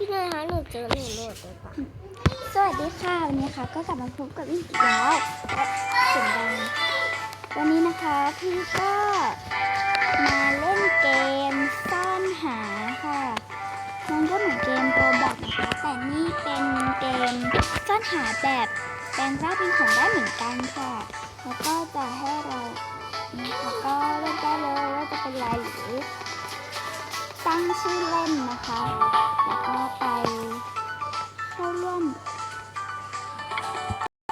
พี่นยคะหนูเจอหนูโหลดเลยปะสวัสดีค่ะวันนี้นะคะก็กลับมาพบกับพี่อีกแล้วเสียงดังวันนี้นะคะพี่ก็มาเล่นเกมซ่อนหาค่ะ มันก็เหมือนเกมโรบอกนะคะแต่นี่เป็นเกมซ่อนหาแบบแปลงร่างเป็นของได้เหมือนกันค่ะ แล้วก็จะให้เรานะคะก็เลือกได้เลยว่าจะเป็นลายหรือ ตั้งชื่อเล่นนะคะ แล้วก็ไปเข้าร่วม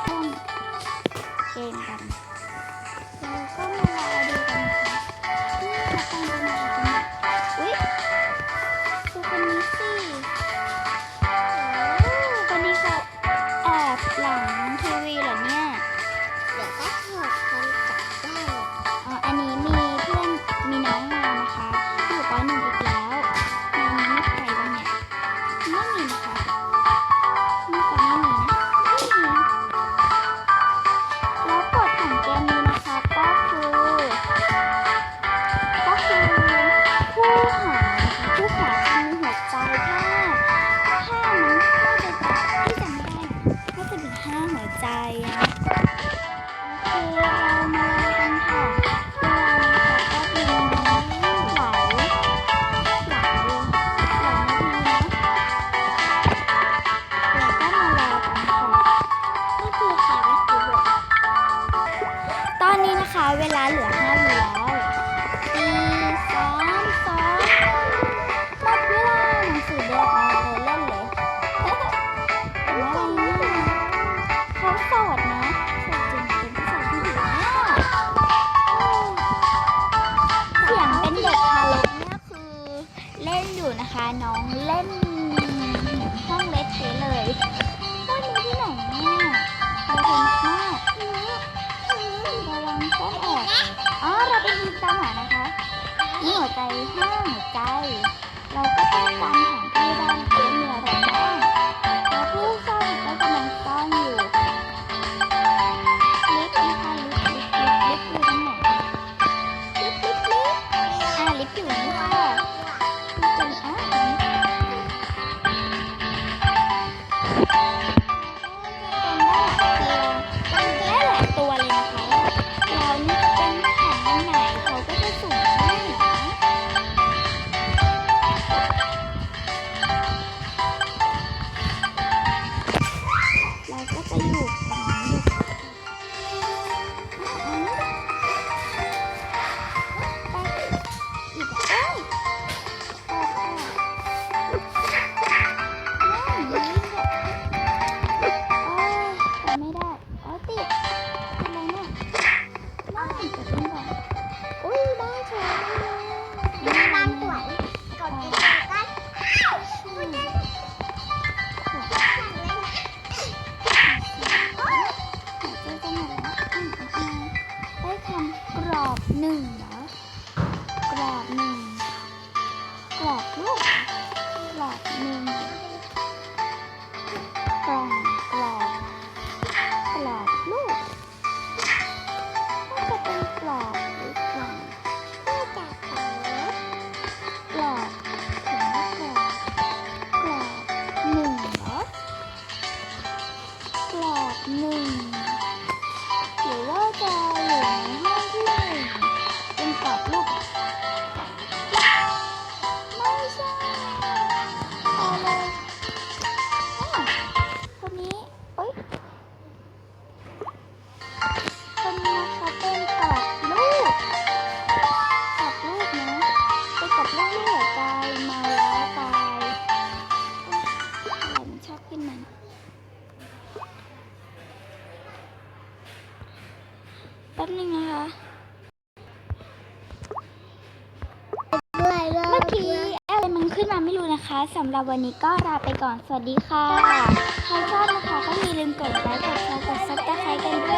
ร่วมเกมกัน ห้าหัวใจนะโอเรามากันค่ะเวลานะคะก็มีหลายหลายหลายนาทีนะเราก็ นะคะ น้องเล่นห้องเล็กเทเลยห้องนี้ที่ไหนเนี่ยเราเห็นมากระวังซ่อนแอบอ๋อเราเป็นทีมตามหานะคะนี่หัวใจห้าหัวใจ นึ่งเหรอกรอบหนึ่งกรอบลูกกรอบหนึ่งกล่องกรอบกรอบลูกน่าจะเป็นกรอบหรือกล่องเพื่อจับของกรอบเขียนว่ากรอบกรอบหนึ่งเหรอกรอบหนึ่งหรือว่าจะอยู่ในห้อง แป๊บนึงนะคะเมื่อกี้อะไรมันขึ้นมาไม่รู้นะคะสำหรับวันนี้ก็ลาไปก่อนสวัสดีค่ะ ใครชอบนะคะก็อย่าลืมกดไลค์กดแชร์กดซับสไครต์กันด้วย